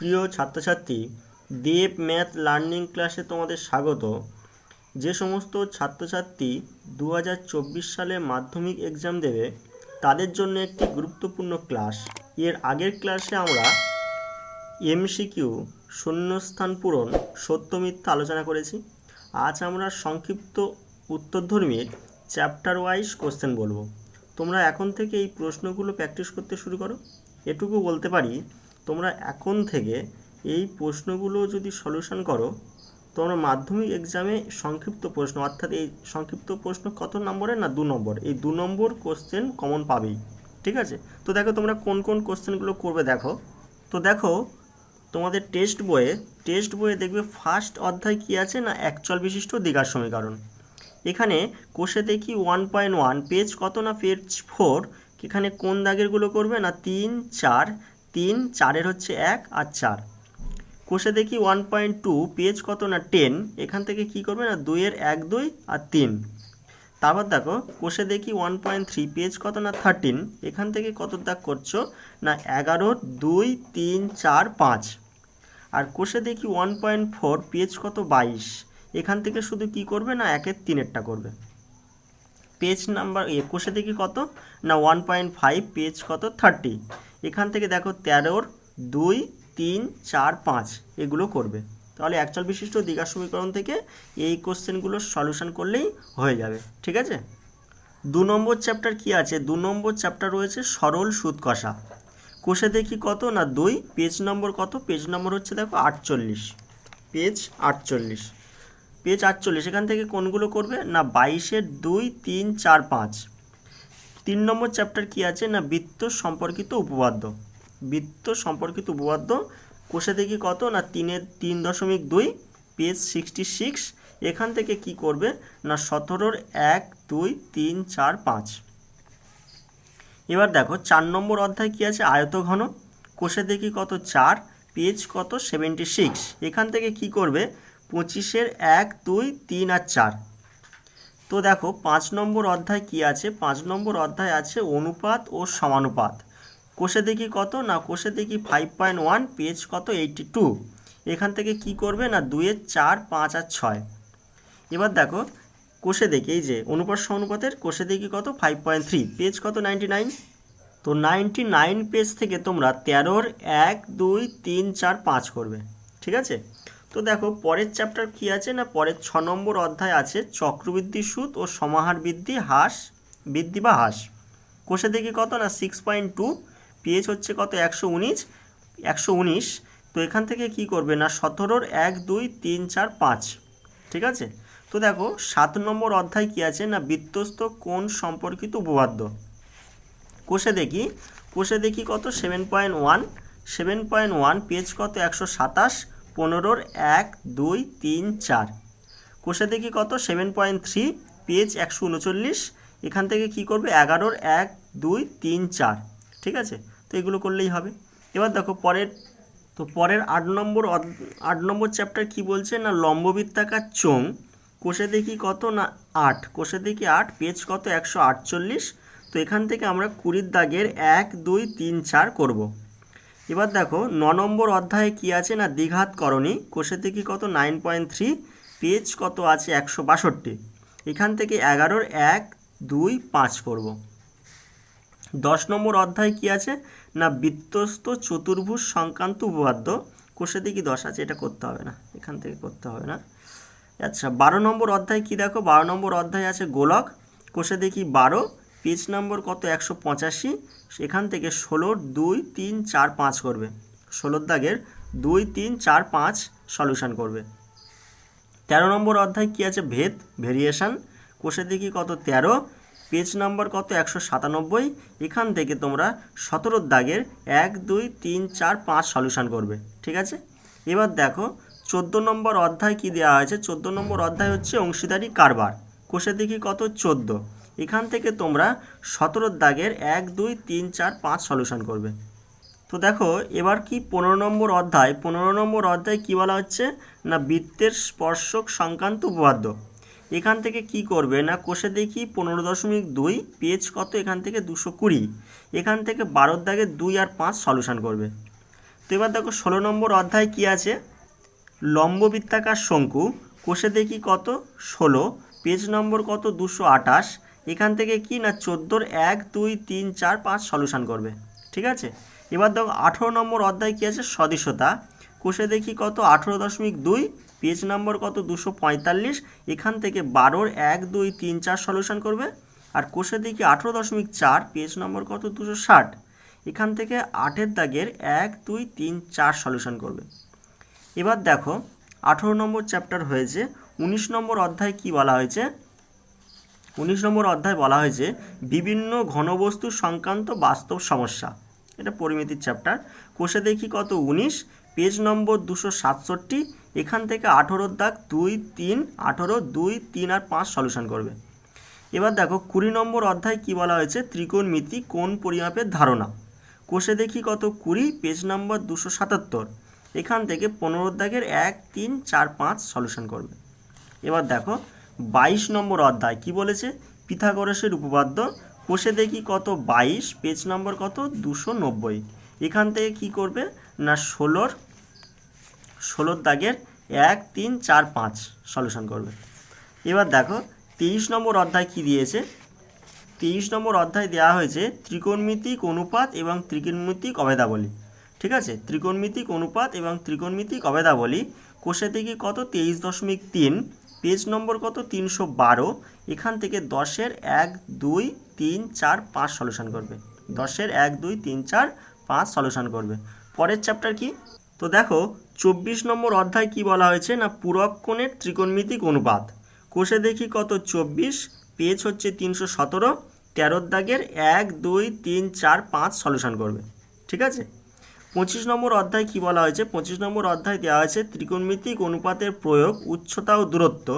প্রিয় ছাত্রছাত্রী, দেব math learning ক্লাসে তোমাদের স্বাগত। যে সমস্ত ছাত্রছাত্রী দু হাজার চব্বিশ সালে মাধ্যমিক এক্সাম দেবে, তাদের জন্য একটি গুরুত্বপূর্ণ ক্লাস। এর আগের ক্লাসে আমরা এমসিকিউ শূন্যস্থান পূরণ, সত্য মিথ্যা আলোচনা করেছি। আজ আমরা সংক্ষিপ্ত উত্তরধর্মীর চ্যাপ্টার ওয়াইজ কোশ্চেন বলব। তোমরা এখন থেকে এই প্রশ্নগুলো প্র্যাকটিস করতে শুরু করো। এটুকু বলতে পারি তোমরা এখন থেকে এই প্রশ্নগুলো যদি সলিউশন করো, তোমরা মাধ্যমিক এক্সামে সংক্ষিপ্ত প্রশ্ন, অর্থাৎ এই সংক্ষিপ্ত প্রশ্ন কত নম্বরের না দু নম্বর? এই দু নম্বর কোশ্চেন কমন পাবেই, ঠিক আছে? তো দেখো তোমরা কোন কোন কোশ্চেনগুলো করবে দেখো। তো দেখো, তোমাদের টেস্ট বইয়ে টেস্ট বইয়ে দেখবে ফার্স্ট অধ্যায় কী আছে না একচল বিশিষ্ট দ্বিঘাত সমীকরণ? এখানে কোষে দেখি ওয়ান পয়েন্ট ওয়ান পেজ কত না পেজ ফোর এখানে কোন দাগেরগুলো করবে না? তিন, চার তিন, চারের হচ্ছে এক আর চার। কোষে দেখি ওয়ান পয়েন্ট টু পেজ কত না টেন এখান থেকে কি করবে না, দুইয়ের এক, দুই আর তিন। তারপর দেখো, কোষে দেখি ওয়ান পয়েন্ট থ্রি পেজ কত না থার্টিন এখান থেকে কত দাগ করছ, না এগারোর দুই, তিন, চার, পাঁচ। আর কোষে দেখি ওয়ান পয়েন্ট ফোর পেজ কত বাইশ, এখান থেকে শুধু কি করবে না, একের তিনেরটা করবে। পেজ নাম্বার এ কোষে দেখি কত, না ওয়ান পয়েন্ট ফাইভ পেজ কত থার্টি এখান থেকে দেখো তেরোর দুই, তিন, চার, পাঁচ এগুলো করবে। তাহলে একচল বিশিষ্ট দ্বিঘাত সমীকরণ থেকে এই কোশ্চেনগুলো সলিউশন করলেই হয়ে যাবে, ঠিক আছে? দু নম্বর চ্যাপ্টার কি আছে? দু নম্বর চ্যাপ্টার রয়েছে সরল সুদ কষা। কোষে দেখি কত না দুই? পেজ নম্বর কত? পেজ নম্বর হচ্ছে দেখো আটচল্লিশ। পেজ আটচল্লিশ। পেজ আটচল্লিশ, এখান থেকে কোনগুলো করবে? না, বাইশের দুই, তিন, চার, পাঁচ। তিন নম্বর চ্যাপ্টার কি আছে? না, বৃত্ত সম্পর্কিত উপপাদ্য। বৃত্ত সম্পর্কিত উপপাদ্য কোষে দেখি কত? না তিনের তিন দশমিক দুই, পেজ সিক্সটি সিক্স এখান থেকে কি করবে? না, সতেরোর এক, দুই, তিন, চার, পাঁচ। এবার দেখো, চার নম্বর অধ্যায় কি আছে? আয়তঘন। কোষে দেখি কত? চার, পেজ কত? সেভেন্টি সিক্স এখান থেকে কি করবে? পঁচিশের এক, দুই, তিন আর চার। তো দেখো, পাঁচ নম্বর অধ্যায় কি আছে? পাঁচ নম্বর অধ্যায় আছে অনুপাত ও সমানুপাত। কোষে দেখি কত? না কোষে দেখি ফাইভ পয়েন্ট ওয়ান পেজ কত? এইটটি টু এখান থেকে কি করবে? না দুয়ের চার, পাঁচ আর ছয়। এবার দেখো কোষে দেখি এই যে অনুপাত সমানুপাতের কোষে দেখি কত? ফাইভ পয়েন্ট থ্রি পেজ কত? নাইনটি নাইন তো নাইনটি নাইন পেজ থেকে তোমরা তেরোর এক, দুই, তিন, চার, পাঁচ করবে। ঠিক আছে? তো দেখো, পরের চ্যাপ্টার কি আছে না? পরের ছ নম্বর অধ্যায় আছে, চক্রবৃদ্ধি সুদ ও সমাহার বৃদ্ধি হ্রাস, বৃদ্ধি বা হ্রাস। কোষে দেখি কত না? সিক্স পয়েন্ট টু পেজ হচ্ছে কত? একশো উনিশ একশো উনিশ। তো এখান থেকে কি করবে না? সতেরোর এক, দুই, তিন, চার, পাঁচ। ঠিক আছে? তো দেখো, সাত নম্বর অধ্যায় কি আছে না? বৃত্তস্থ কোন সম্পর্কিত উপপাদ্য। কোষে দেখি কোষে দেখি কত? Seven point one seven point one page কত? একশো সাতাশ পনেরোর এক, দুই, তিন, চার। কোষে দেখি কত? সেভেন পয়েন্ট থ্রি পেজ একশো উনচল্লিশ। এখান থেকে কি করবে? এগারোর এক, দুই, তিন, চার। ঠিক আছে? তো এগুলো করলেই হবে। এবার দেখো পরের, তো পরের আট নম্বর আট নম্বর চ্যাপ্টার কি বলছে? না লম্ববৃত্তাকার চোং কোষে দেখি কত? না আট। কোষে দেখি আট পেজ কত? একশো আটচল্লিশ। তো এখান থেকে আমরা কুড়ির দাগের এক, দুই, তিন, চার করব। এবার দেখো, ন নম্বর অধ্যায়ে কি আছে না দ্বিঘাত করণী? কোষে দেখি কত? Nine point three. পেজ কত আছে? একশো বাষট্টি। এখান থেকে এগারোর এক, দুই, পাঁচ করব। দশ নম্বর অধ্যায় কি আছে? না বৃত্তস্থ চতুর্ভুজ সংক্রান্ত উপপাদ্য। কোষে দেখি দশ আছে? এটা করতে হবে না। এখান থেকে করতে হবে না। আচ্ছা বারো নম্বর অধ্যায় কি দেখো? বারো নম্বর অধ্যায় আছে গোলক। কোষে দেখি বারো পেজ নম্বর কত? একশো পঁচাশি। সেখান থেকে ষোলোর দুই, তিন, চার, পাঁচ করবে। ষোলোর দাগের দুই, তিন, চার, পাঁচ সলিউশন করবে। তেরো নম্বর অধ্যায় কি আছে? ভেদ, ভেরিয়েশান। কোষে দেখি কত? তেরো। পেজ নম্বর কত? একশো সাতানব্বই। এখান থেকে তোমরা সতেরোর দাগের এক, দুই, তিন, চার, পাঁচ সলিউশন করবে। ঠিক আছে? এবার দেখো, চোদ্দ নম্বর অধ্যায় কি দেওয়া হয়েছে? চোদ্দ নম্বর অধ্যায় হচ্ছে অংশীদারি কারবার। কোষে দেখি কত? চোদ্দ। এখান থেকে তোমরা সতেরোর দাগের এক, দুই, তিন, চার, পাঁচ সলিউশন করবে। তো দেখো, এবার কি পনেরো নম্বর অধ্যায়? পনেরো নম্বর অধ্যায় কি বলা হচ্ছে? না, বৃত্তের স্পর্শক সংক্রান্ত উপপাদ্য। এখান থেকে কি করবে? না, কোষে দেখি পনেরো দশমিক দুই পেজ কত? এখান থেকে দুশো কুড়ি। এখান থেকে বারোর দাগে দুই আর পাঁচ সলিউশন করবে। তো এবার দেখো, ষোলো নম্বর অধ্যায় কি আছে? লম্ব বৃত্তাকার শঙ্কু, কোষে দেখি কত? ষোলো। পেজ নম্বর কত? দুশো আটাশ এখান থেকে কি না চোদ্দোর এক, দুই, তিন, চার, পাঁচ সলিউশন করবে। ঠিক আছে? এবার দেখো, আঠেরো নম্বর অধ্যায় কী আছে? সদস্যতা কোষে দেখি কত? আঠেরো দশমিক দুই, পেজ নম্বর কত? দুশো পঁয়তাল্লিশ। এখান থেকে বারোর এক, দুই, তিন, চার সলিউশন করবে। আর কোষে দেখি আঠেরো দশমিক চার, পেজ নম্বর কত? দুশো ষাট। এখান থেকে আটের দাগের এক, দুই, তিন, চার সলিউশন করবে। এবার দেখো, আঠেরো নম্বর চ্যাপ্টার হয়েছে। উনিশ নম্বর অধ্যায় কি বলা হয়েছে? উনিশ নম্বর অধ্যায় বলা হয়েছে, বিভিন্ন ঘনবস্তু সংক্রান্ত বাস্তব সমস্যা। এটা পরিমিতির চ্যাপ্টার কোষে দেখি কত? উনিশ। পেজ নম্বর দুশো সাতষট্টি। এখান থেকে আঠেরোর দাগ দুই, তিন, আঠেরো, দুই, তিন আর পাঁচ সলিউশন করবে। এবার দেখো, কুড়ি নম্বর অধ্যায় কি বলা হয়েছে? ত্রিকোণমিতি কোন পরিমাপের ধারণা। কোষে দেখি কত? কুড়ি। পেজ নম্বর দুশো সাতাত্তর। এখান থেকে পনেরো দাগের এক, তিন, চার, পাঁচ সলিউশন করবে। এবার দেখো বাইশ নম্বর অধ্যায়, কি বলেছে? পিথাগোরাসের উপপাদ্য, কোষে দেখি কত বাইশ, পেজ নম্বর কত? দুশো নব্বই। এখান থেকে কি করবে? না, ষোলোর ষোলোর দাগের এক, তিন, চার, পাঁচ সলিউশন করবে। এবার দেখো, তেইশ নম্বর অধ্যায় কি দিয়েছে? তেইশ নম্বর অধ্যায় দেওয়া হয়েছে ত্রিকোণমিতিক অনুপাত এবং ত্রিকোণমিতিক অভেদাবলী। ঠিক আছে? ত্রিকোণমিতিক অনুপাত এবং ত্রিকোণমিতিক অভেদাবলী কোষে থেকে কত? তেইশ দশমিক তিন। পেজ নম্বর কত? তিনশো বারো। এখান থেকে দশের এক, দুই, তিন, চার, পাঁচ সলিউশন করবে। দশের এক, দুই, তিন, চার, পাঁচ সলিউশন করবে। পরের চ্যাপ্টার কি? তো দেখো, চব্বিশ নম্বর অধ্যায় কি বলা হয়েছে? না পূরক কোণের ত্রিকোণমিতিক অনুপাত। কোষে দেখি কত? চব্বিশ। পেজ হচ্ছে তিনশো সতেরো। তেরোর দাগের এক, দুই, তিন, চার, পাঁচ সলিউশন করবে। ঠিক আছে? পঁচিশ নম্বর অধ্যায় কি বলা হয়েছে? পঁচিশ নম্বর অধ্যায় দেওয়া হয়েছে ত্রিকোণমিতিক অনুপাতের প্রয়োগ, উচ্চতা ও দূরত্ব।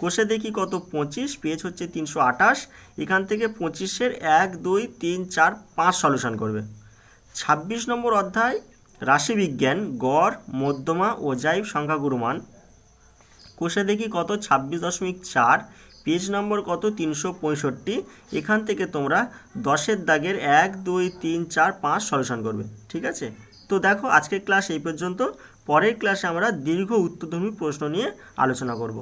কোষে দেখি কত? পঁচিশ, পেজ হচ্ছে তিনশো আঠাশ। এখান থেকে পঁচিশের এক, দুই, তিন, চার, পাঁচ সলিউশন করবে। ছাব্বিশ নম্বর অধ্যায়, রাশিবিজ্ঞান, গড়, মধ্যমা ও জাইব সংখ্যাগুরুমান কোষে দেখি কত? ছাব্বিশ দশমিক চার, পেজ নম্বর কত? তিনশো পঁয়ষট্টি। এখান থেকে তোমরা দশের দাগের এক, দুই, তিন, চার, পাঁচ সলিউশন করবে। ঠিক আছে? তো দেখো, আজকের ক্লাস এই পর্যন্ত। পরের ক্লাসে আমরা দীর্ঘ উত্তরধর্মী প্রশ্ন নিয়ে আলোচনা করব।